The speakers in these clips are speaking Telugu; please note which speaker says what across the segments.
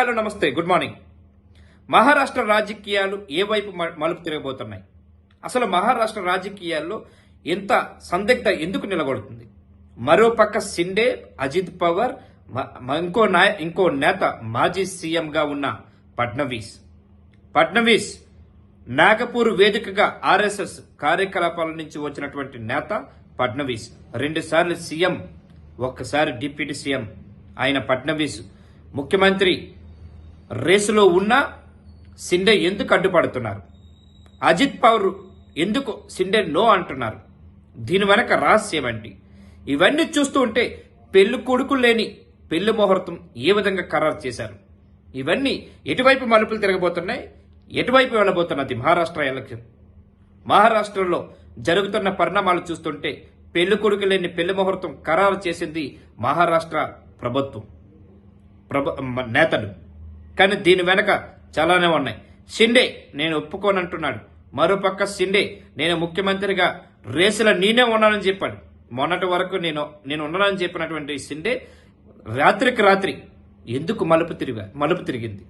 Speaker 1: హలో నమస్తే గుడ్ మార్నింగ్. మహారాష్ట్ర రాజకీయాలు ఏ వైపు మలుపు తిరగబోతున్నాయి? అసలు మహారాష్ట్ర రాజకీయాల్లో ఎంత సందిగ్ధ ఎందుకు నిలబడుతుంది? మరోపక్క సిండే అజిత్ పవర్ ఇంకో నాయ ఇంకో నేత మాజీ సీఎంగా ఉన్న ఫడ్నవీస్. ఫడ్నవీస్ నాగపూర్ వేదికగా ఆర్ఎస్ఎస్ కార్యకలాపాల నుంచి వచ్చినటువంటి నేత ఫడ్నవీస్. రెండుసార్లు సీఎం ఒక్కసారి డిప్యూటీ సీఎం ఆయన ఫడ్నవీస్. ముఖ్యమంత్రి రేసులో ఉన్న సిండే ఎందుకు అడ్డుపడుతున్నారు? అజిత్ పవర్ ఎందుకు సిండే నో అంటున్నారు? దీని వెనక రహస్యం ఏంటి? ఇవన్నీ చూస్తూ ఉంటే పెళ్ళి కొడుకు లేని పెళ్ళి ముహూర్తం ఏ విధంగా ఖరారు చేశారు? ఇవన్నీ ఎటువైపు మలుపులు తిరగబోతున్నాయి? ఎటువైపు వెళ్ళబోతున్నది మహారాష్ట్ర ఎలక్షన్? మహారాష్ట్రలో జరుగుతున్న పరిణామాలు చూస్తుంటే పెళ్ళి కొడుకు లేని పెళ్ళి ముహూర్తం ఖరారు చేసింది మహారాష్ట్ర ప్రభుత్వం. ప్రభు నేతలు. కానీ దీని వెనక చాలానే ఉన్నాయి. షిండే నేను ఒప్పుకోనంటున్నాడు. మరోపక్క షిండే నేను ముఖ్యమంత్రిగా రేసులో నేనే ఉన్నానని చెప్పాడు. మొన్నటి వరకు నేను నేను ఉన్నానని చెప్పినటువంటి షిండే రాత్రికి రాత్రి ఎందుకు మలుపు తిరిగా మలుపు తిరిగింది?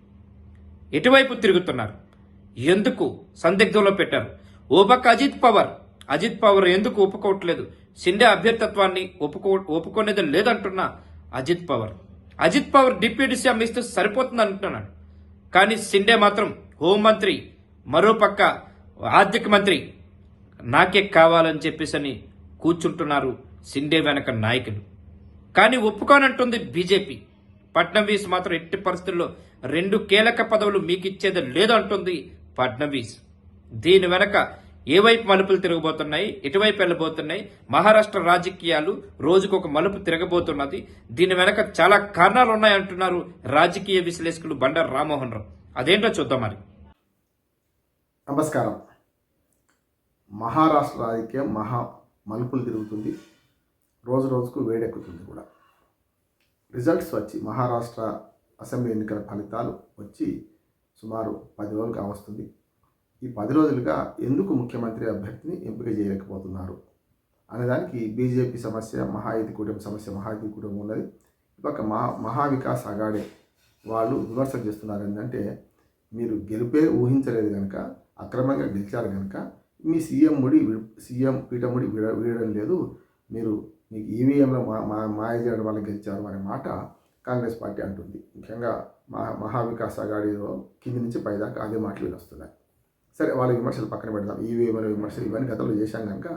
Speaker 1: ఎటువైపు తిరుగుతున్నారు? ఎందుకు సందిగ్ధంలో పెట్టారు? ఓ పక్క అజిత్ పవార్ అజిత్ పవార్ ఎందుకు ఒప్పుకోవట్లేదు? షిండే అభ్యర్థిత్వాన్ని ఒప్పుకో ఒప్పుకునేది లేదంటున్న అజిత్ పవార్. అజిత్ పవర్ డిప్యూటీ సీఎం ఇస్తే సరిపోతుంది అంటున్నాడు కానీ సిండే మాత్రం హోంమంత్రి మరోపక్క ఆర్థిక మంత్రి నాకే కావాలని చెప్పేసి అని కూర్చుంటున్నారు సిండే వెనక నాయకులు. కానీ ఒప్పుకోనంటుంది బీజేపీ. ఫడ్నవీస్ మాత్రం ఎట్టి పరిస్థితుల్లో రెండు కీలక పదవులు మీకు ఇచ్చేది లేదంటుంది ఫడ్నవీస్ దీని వెనక ఏ వైపు మలుపులు తిరగబోతున్నాయి ఎటువైపు వెళ్ళబోతున్నాయి మహారాష్ట్ర రాజకీయాలు రోజుకు ఒక మలుపు తిరగబోతున్నది. దీని వెనక చాలా కారణాలు ఉన్నాయంటున్నారు రాజకీయ విశ్లేషకులు బండారు రామ్మోహన్ రావు. అదేంటో చూద్దాం మరి.
Speaker 2: నమస్కారం. మహారాష్ట్ర రాజకీయం మహా మలుపులు తిరుగుతుంది. రోజు రోజుకు వేడెక్కుతుంది కూడా. రిజల్ట్స్ వచ్చి మహారాష్ట్ర అసెంబ్లీ ఎన్నికల ఫలితాలు వచ్చి సుమారు పది రోజులు కావస్తుంది ఈ పది రోజులుగా ఎందుకు ముఖ్యమంత్రి అభ్యర్థిని ఎంపిక చేయలేకపోతున్నారు? అనేదానికి బీజేపీ సమస్య మహాయుతి కూటమి సమస్య మహాయుతి కూటమి ఉన్నది. ఇక మహా మహావికాస్ అగాడే వాళ్ళు విమర్శలు చేస్తున్నారు ఏంటంటే మీరు గెలిపే ఊహించలేదు కనుక అక్రమంగా గెలిచారు కనుక మీ సీఎం ముడి సీఎం పీఠముడి విడ వీడడం లేదు. మీరు మీకు ఈవీఎంలో మా మా మాయ చేయడం వల్ల గెలిచారు అనే మాట కాంగ్రెస్ పార్టీ అంటుంది. ముఖ్యంగా మహా మహావికాస్ అగాడిలో కింది నుంచి పైదాకా అదే మాటలు వస్తున్నాయి సరే వాళ్ళ విమర్శలు పక్కన పెడదాం. ఈవీఎంల విమర్శలు ఇవన్నీ గతంలో చేశాం కనుక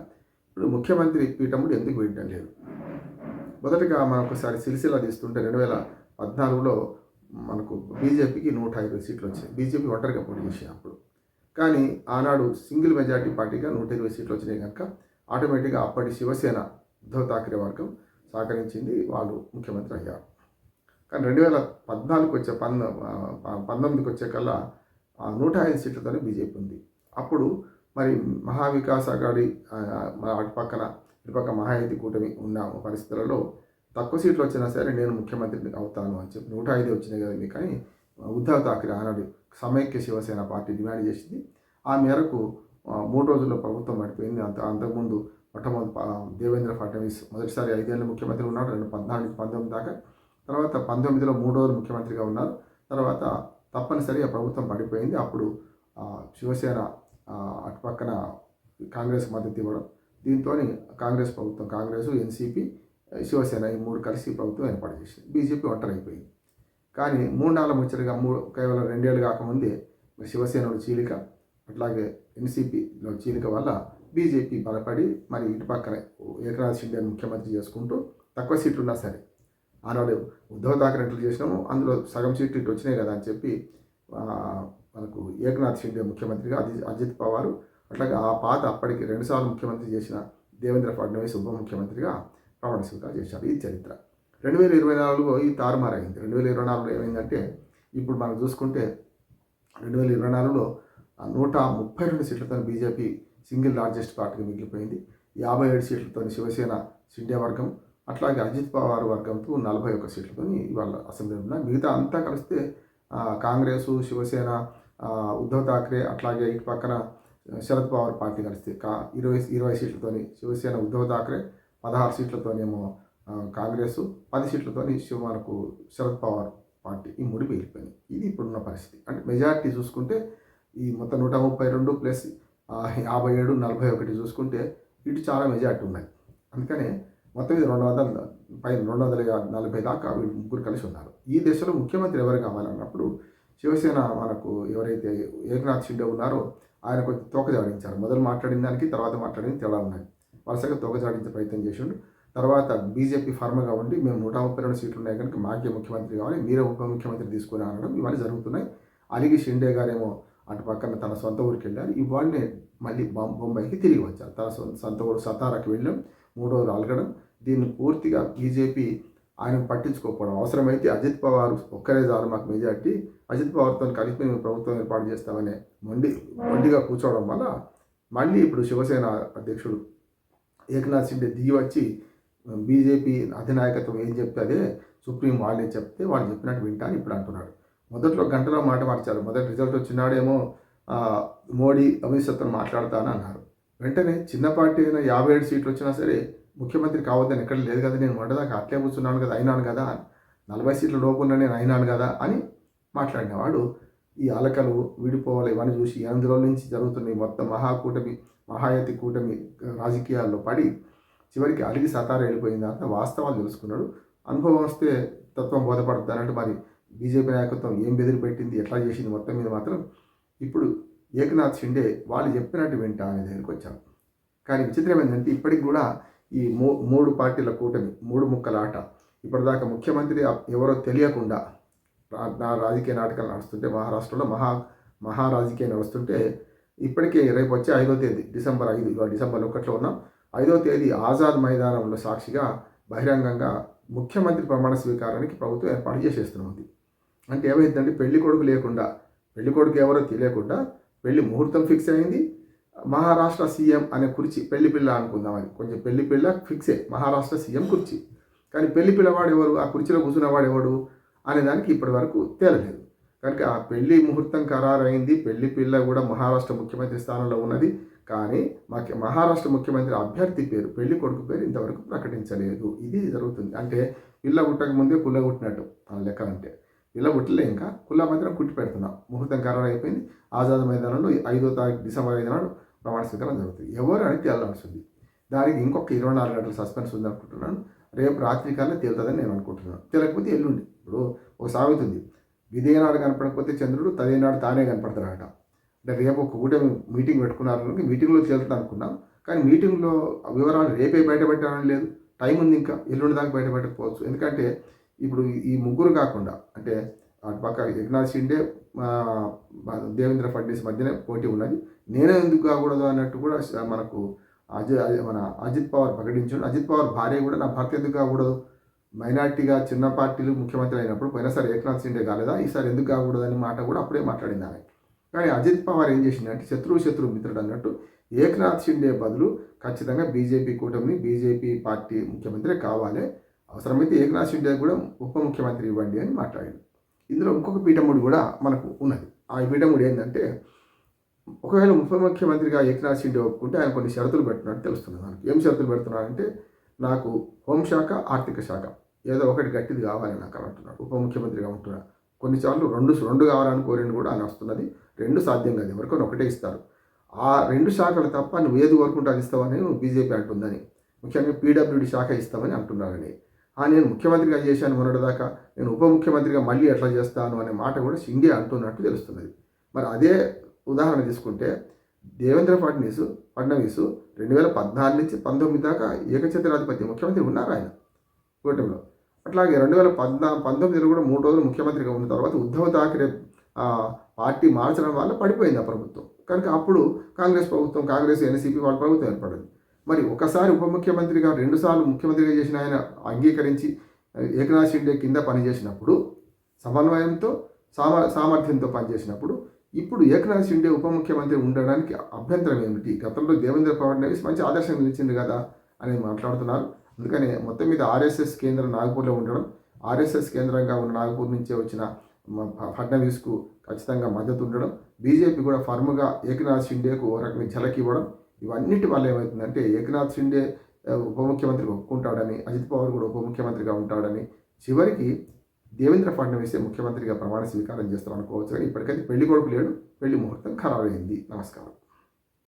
Speaker 2: ఇప్పుడు ముఖ్యమంత్రి పీఠముడు ఎందుకు వేయడం లేదు? మొదటగా మనం ఒకసారి సిరిసిల్ల తీసుకుంటే రెండు వేల పద్నాలుగులో మనకు బీజేపీకి నూట ఇరవై సీట్లు వచ్చాయి. బీజేపీ ఒంటరిగా పోటీ చేసాయి అప్పుడు. కానీ ఆనాడు సింగిల్ మెజార్టీ పార్టీగా నూట ఇరవై సీట్లు వచ్చినాయి కనుక ఆటోమేటిక్గా అప్పటి శివసేన ఉద్ధవ్ థాకరే వర్గం సహకరించింది వాళ్ళు ముఖ్యమంత్రి అయ్యారు. కానీ రెండు వేల పద్నాలుగుకి వచ్చే పంద పంతొమ్మిదికి వచ్చే కల్లా నూట ఐదు సీట్లతోనే బీజేపీ ఉంది. అప్పుడు మరి మహావికాస్ అగాడి ఆ, అటు పక్కన ఇటుపక్క మహాయుతి కూటమి ఉన్న పరిస్థితులలో తక్కువ సీట్లు వచ్చినా సరే నేను ముఖ్యమంత్రిని అవుతాను అని చెప్పి నూట ఐదు వచ్చినాయి కదా మీకు కానీ ఉద్ధవ్ థాకరే ఆనాడు సమైక్య శివసేన పార్టీ డిమాండ్ చేసింది. ఆ మేరకు మూడు రోజుల్లో ప్రభుత్వం పడిపోయింది అంత అంతకుముందు మొట్టమొదటి దేవేంద్ర ఫడ్నవీస్ మొదటిసారి ఐదేళ్ళు ముఖ్యమంత్రి ఉన్నాడు. రెండు పద్నాలుగు నుంచి పంతొమ్మిది దాకా. తర్వాత పంతొమ్మిదిలో మూడు రోజులు ముఖ్యమంత్రిగా ఉన్నారు. తర్వాత తప్పనిసరిగా ప్రభుత్వం పడిపోయింది. అప్పుడు శివసేన అటుపక్కన కాంగ్రెస్ మద్దతు ఇవ్వడం దీంతో కాంగ్రెస్ ప్రభుత్వం కాంగ్రెస్ ఎన్సీపీ శివసేన ఈ మూడు కలిసి ప్రభుత్వం ఏర్పాటు చేసింది. బీజేపీ ఒంటరైపోయింది. అయిపోయింది కానీ మూడు నాలుగు ముచ్చటగా మూడు కేవలం రెండేళ్ళు కాకముందే శివసేనలో చీలిక అట్లాగే ఎన్సీపీలో చీలిక వల్ల బీజేపీ బలపడి మరి ఇటు పక్కన ఏకనాథ్ షిండే ముఖ్యమంత్రి చేసుకుంటూ తక్కువ సీట్లున్నా సరే ఆనాడు ఉద్ధవ్ థాకరే ఎట్లా చేసినాము. అందులో సగం సీట్లు ఇటు వచ్చినాయి కదా అని చెప్పి మనకు ఏకనాథ్ షిండే ముఖ్యమంత్రిగా అజిత్ అజిత్ పవారు అట్లాగే ఆ పాత అప్పటికి రెండుసార్లు ముఖ్యమంత్రి చేసిన దేవేంద్ర ఫడ్నవీస్ ఉప ముఖ్యమంత్రిగా ప్రమాణ స్వీకారం చేశారు ఈ చరిత్ర. రెండు వేల ఇరవై నాలుగులో ఈ తారుమారైంది రెండు వేల ఇరవై నాలుగులో ఏమైందంటే ఇప్పుడు మనం చూసుకుంటే రెండు వేల ఇరవై నాలుగులో నూట ముప్పై రెండు సీట్లతో బీజేపీ సింగిల్ లార్జెస్ట్ పార్టీగా మిగిలిపోయింది. యాభై ఏడు సీట్లతో శివసేన సిండే వర్గం అట్లాగే అజిత్ పవార్ వర్గంతో నలభై ఒక్క సీట్లతో ఇవాళ అసెంబ్లీ ఉన్నాయి మిగతా అంతా కలిస్తే కాంగ్రెస్ శివసేన ఉద్ధవ్ ఠాక్రే అట్లాగే ఇటు పక్కన శరద్ పవార్ పార్టీ కలిస్తే కా ఇరవై ఇరవై సీట్లతోని శివసేన ఉద్ధవ్ ఠాక్రే పదహారు సీట్లతోనేమో కాంగ్రెస్ పది సీట్లతోని శివ శరద్ పవార్ పార్టీ ఈ మూడు వెళ్ళిపోయినాయి ఇది ఇప్పుడున్న పరిస్థితి. అంటే మెజారిటీ చూసుకుంటే ఈ మొత్తం నూట ముప్పై రెండు ప్లస్ యాభై ఏడు నలభై ఒకటి చూసుకుంటే ఇటు చాలా మెజారిటీ ఉన్నాయి అందుకనే మొత్తం ఇది రెండు వందల పైన రెండు వందల నలభై దాకా వీళ్ళు ముగ్గురు కలిసి ఉన్నారు. ఈ దశలో ముఖ్యమంత్రి ఎవరు కావాలన్నప్పుడు శివసేన మనకు ఎవరైతే ఏకనాథ్ షిండే ఉన్నారో ఆయన కొంచెం తోక జాడించారు. మొదలు మాట్లాడిన దానికి తర్వాత మాట్లాడిన తేడా ఉన్నాయి. వరుసగా తోక జాడించే ప్రయత్నం చేసిండు. తర్వాత బీజేపీ ఫార్మగా ఉండి మేము నూట ముప్పై రెండు సీట్లు ఉన్నాయి కనుక మాకే ముఖ్యమంత్రి కావాలి మీరే ఉప ముఖ్యమంత్రి తీసుకుని అనడం ఇవన్నీ జరుగుతున్నాయి. అలిగి షిండే గారేమో అటు పక్కన తన సొంత ఊరికి వెళ్ళారు. ఇవాళనే మళ్ళీ బొంబాయికి తిరిగి వచ్చారు. తన సొంత సొంత ఊరు సతారాకి వెళ్ళడం మూడోది రాలగడం. అలగడం దీన్ని పూర్తిగా బీజేపీ ఆయన పట్టించుకోకపోవడం అవసరమైతే అజిత్ పవార్ ఒక్కరే చాలు మాకు మెజార్టీ. అజిత్ పవార్తో కలిపి మేము ప్రభుత్వం ఏర్పాటు చేస్తామనే మొండి మొండిగా కూర్చోవడం వల్ల మళ్ళీ ఇప్పుడు శివసేన అధ్యక్షుడు ఏకనాథ్ షిండే దిగి వచ్చి బీజేపీ అధినాయకత్వం ఏం చెప్తే అదే సుప్రీం వాళ్ళే చెప్తే వాళ్ళు చెప్పినట్టు వింటా అని ఇప్పుడు అంటున్నాడు. మొదట్లో గంటలో మాట మార్చారు. మొదటి రిజల్ట్ వచ్చినాడేమో మోడీ అమిత్ షాతో మాట్లాడతానని అన్నారు వెంటనే చిన్న పార్టీ అయినా యాభై ఏడు సీట్లు వచ్చినా సరే ముఖ్యమంత్రి కావద్దని ఎక్కడ లేదు కదా నేను మొదటిదాకా అట్లే కూర్చున్నాను కదా అయినాను కదా నలభై సీట్ల లోపున్న నేను అయినాను కదా అని మాట్లాడినవాడు ఈ అలకలు విడిపోవాలి ఇవన్నీ చూసి ఎనిమిది రోజుల నుంచి జరుగుతున్న ఈ మొత్తం మహాకూటమి మహాయతి కూటమి రాజకీయాల్లో పడి చివరికి అలిగి సతార వెళ్ళిపోయిన తర్వాత వాస్తవాలు తెలుసుకున్నాడు. అనుభవం వస్తే తత్వం బోధపడుతుంది మరి బీజేపీ నాయకత్వం ఏం బెదిరి పెట్టింది ఎట్లా చేసింది మొత్తం మీద మాత్రం ఇప్పుడు ఏకనాథ్ షిండే వాళ్ళు చెప్పినట్టు వింటా అనే దగ్గరికి వచ్చాం. కానీ విచిత్రం ఏంటంటే ఇప్పటికి కూడా ఈ మూ మూడు పార్టీల కూటమి మూడు ముక్కల ఆట ఇప్పటిదాకా ముఖ్యమంత్రి ఎవరో తెలియకుండా నా రాజకీయ నాటకాలు నడుస్తుంటే మహారాష్ట్రలో మహా మహా రాజకీయం నడుస్తుంటే ఇప్పటికే రేపు వచ్చే ఐదో తేదీ డిసెంబర్ ఐదు ఇవాళ డిసెంబర్ ఒకటిలో ఉన్నాం. ఐదో తేదీ ఆజాద్ మైదానంలో సాక్షిగా బహిరంగంగా ముఖ్యమంత్రి ప్రమాణ స్వీకారానికి ప్రభుత్వం ఏర్పాటు చేసేస్తున్నది. అంటే ఏమైందంటే పెళ్ళి కొడుకు లేకుండా పెళ్ళి కొడుకు ఎవరో తెలియకుండా పెళ్ళి ముహూర్తం ఫిక్స్ అయింది. మహారాష్ట్ర సీఎం అనే కుర్చీ పెళ్ళి పిల్ల అనుకుందామని కొంచెం పెళ్ళి పిల్ల ఫిక్సే మహారాష్ట్ర సీఎం కుర్చీ. కానీ పెళ్ళి పిల్లవాడు ఎవరు? ఆ కుర్చీలో కూర్చున్నవాడు ఎవడు? అనే దానికి ఇప్పటి వరకు తేలలేదు. కనుక ఆ పెళ్ళి ముహూర్తం ఖరారైంది. పెళ్ళి పిల్ల కూడా మహారాష్ట్ర ముఖ్యమంత్రి స్థానంలో ఉన్నది. కానీ మాకు మహారాష్ట్ర ముఖ్యమంత్రి అభ్యర్థి పేరు పెళ్ళి కొడుకు పేరు ఇంతవరకు ప్రకటించలేదు. ఇది జరుగుతుంది. అంటే పిల్ల పుట్టక ముందే పుల్ల పుట్టినట్టు ఆ లెక్క అంటే. ఇలా ఉట్లే ఇంకా. కుల్లా మాత్రం కుట్టి పెడుతున్నాం. ముహూర్తం ఖరారు అయిపోయింది. ఆజాద్ మైదానంలో ఐదో తారీఖు డిసెంబర్ ఐదు నాడు ప్రమాణ స్వీకారం జరుగుతుంది. ఎవరు అని తేలాల్సింది దానికి ఇంకొక ఇరవై నాలుగు గంటల సస్పెన్స్ ఉంది అనుకుంటున్నాను. రేపు రాత్రి కల్లా తేలుతుందని నేను అనుకుంటున్నాను. తేలకపోతే ఎల్లుండి. ఇప్పుడు ఒక సాగుతుంది ఉంది. కనపడకపోతే చంద్రుడు తదేనాడు తానే కనపడతాడట. అంటే రేపు ఒక కూటమి మీటింగ్ పెట్టుకున్నారు మీటింగ్లో తేలుతుంది అనుకున్నాం కానీ మీటింగ్లో వివరాలు రేపే బయటపెట్టాలని లేదు. టైం ఉంది ఇంకా. ఎల్లుండి దాకా బయటపెట్టకపోవచ్చు. ఎందుకంటే ఇప్పుడు ఈ ముగ్గురు కాకుండా అంటే అటు పక్క ఏకనాథ్ షిండే దేవేంద్ర ఫడ్నీస్ మధ్యనే పోటీ ఉన్నది. నేనే ఎందుకు కాకూడదు అన్నట్టు కూడా మనకు అజయ్ మన అజిత్ పవార్ ప్రకటించాడు. అజిత్ పవార్ భార్య కూడా నా భర్త ఎందుకు కాకూడదు? మైనార్టీగా చిన్న పార్టీలు ముఖ్యమంత్రి అయినప్పుడు పోయినసారి ఏకనాథ్ షిండే కాలేదా? ఈసారి ఎందుకు కాకూడదు మాట కూడా అప్పుడే మాట్లాడింది ఆమె. కానీ అజిత్ పవార్ ఏం చేసిందంటే శత్రువు శత్రువు మిత్రుడు అన్నట్టు ఏకనాథ్ షిండే బదులు ఖచ్చితంగా బీజేపీ కూటమిని బీజేపీ పార్టీ ముఖ్యమంత్రి కావాలి. అవసరమైతే ఏకనాథ్ షిండే కూడా ఉప ముఖ్యమంత్రి ఇవ్వండి అని మాట్లాడింది ఇందులో ఇంకొక పీఠముడు కూడా మనకు ఉన్నది. ఆ పీఠముడు ఏంటంటే ఒకవేళ ఉప ముఖ్యమంత్రిగా ఏకనాథ్ షిండే ఒప్పుకుంటే ఆయన కొన్ని షరతులు పెడుతున్నట్టు తెలుస్తుంది మనకు. ఏం షరతులు పెడుతున్నారంటే నాకు హోంశాఖ ఆర్థిక శాఖ ఏదో ఒకటి గట్టిది కావాలి నాకు అని అంటున్నాడు. ఉప ముఖ్యమంత్రిగా ఉంటున్నా కొన్నిసార్లు రెండు రెండు కావాలని కోరిన కూడా ఆయన వస్తున్నది. రెండు సాధ్యం కాదు. ఎవరికొని ఒకటే ఇస్తారు. ఆ రెండు శాఖలు తప్ప నువ్వు ఏది కోరుకుంటే అది ఇస్తావని బీజేపీ అంటుందని ముఖ్యంగా పీడబ్ల్యూడి శాఖ ఇస్తామని అంటున్నారని. ఆ నేను ముఖ్యమంత్రిగా చేశాను మొన్నటిదాకా నేను ఉప ముఖ్యమంత్రిగా మళ్ళీ ఎట్లా చేస్తాను అనే మాట కూడా షిండే అంటున్నట్టు తెలుస్తున్నది. మరి అదే ఉదాహరణ తీసుకుంటే దేవేంద్ర ఫడ్నీస్ ఫడ్నవీస్ రెండు వేల పద్నాలుగు నుంచి పంతొమ్మిది దాకా ఏకఛత్రాధిపతి ముఖ్యమంత్రి ఉన్నారు ఆయన. కూటమిలో అట్లాగే రెండు వేల పద్నా పంతొమ్మిదిలో కూడా మూడు రోజులు ముఖ్యమంత్రిగా ఉన్న తర్వాత ఉద్ధవ్ థాకరే పార్టీ మార్చడం వల్ల పడిపోయింది ఆ ప్రభుత్వం. కనుక అప్పుడు కాంగ్రెస్ ప్రభుత్వం కాంగ్రెస్ ఎన్సీపీ వాళ్ళ ప్రభుత్వం ఏర్పడింది. మరి ఒకసారి ఉప ముఖ్యమంత్రిగా రెండుసార్లు ముఖ్యమంత్రిగా చేసిన ఆయన అంగీకరించి ఏకనాథ్ షిండే కింద పనిచేసినప్పుడు సమన్వయంతో సామ సామర్థ్యంతో పనిచేసినప్పుడు ఇప్పుడు ఏకనాథ్ షిండే ఉప ముఖ్యమంత్రి ఉండడానికి అభ్యంతరం ఏమిటి? గతంలో దేవేంద్ర ఫడ్నవీస్ మంచి ఆదర్శం నిలిచింది కదా అని మాట్లాడుతున్నారు. అందుకని మొత్తం మీద ఆర్ఎస్ఎస్ కేంద్రం నాగపూర్లో ఉండడం ఆర్ఎస్ఎస్ కేంద్రంగా ఉన్న నాగపూర్ నుంచే వచ్చిన ఫడ్నవీస్కు ఖచ్చితంగా మద్దతు ఉండడం బీజేపీ కూడా ఫర్మ్గా ఏకనాథ్ షిండేకు ఓ రకంగా ఝలక్ ఇవ్వడం ఇవన్నిటి వల్ల ఏమవుతుందంటే ఏకనాథ్ షిండే ఉప ముఖ్యమంత్రి ఒప్పుకుంటాడని అజిత్ పవార్ కూడా ఉప ముఖ్యమంత్రిగా ఉంటాడని చివరికి దేవేంద్ర ఫడ్నవీసే ముఖ్యమంత్రిగా ప్రమాణ స్వీకారం చేస్తారు అనుకోవచ్చు కానీ ఇప్పటికైతే పెళ్ళి కొడుకు లేడు పెళ్ళి ముహూర్తం ఖరారైంది. నమస్కారం.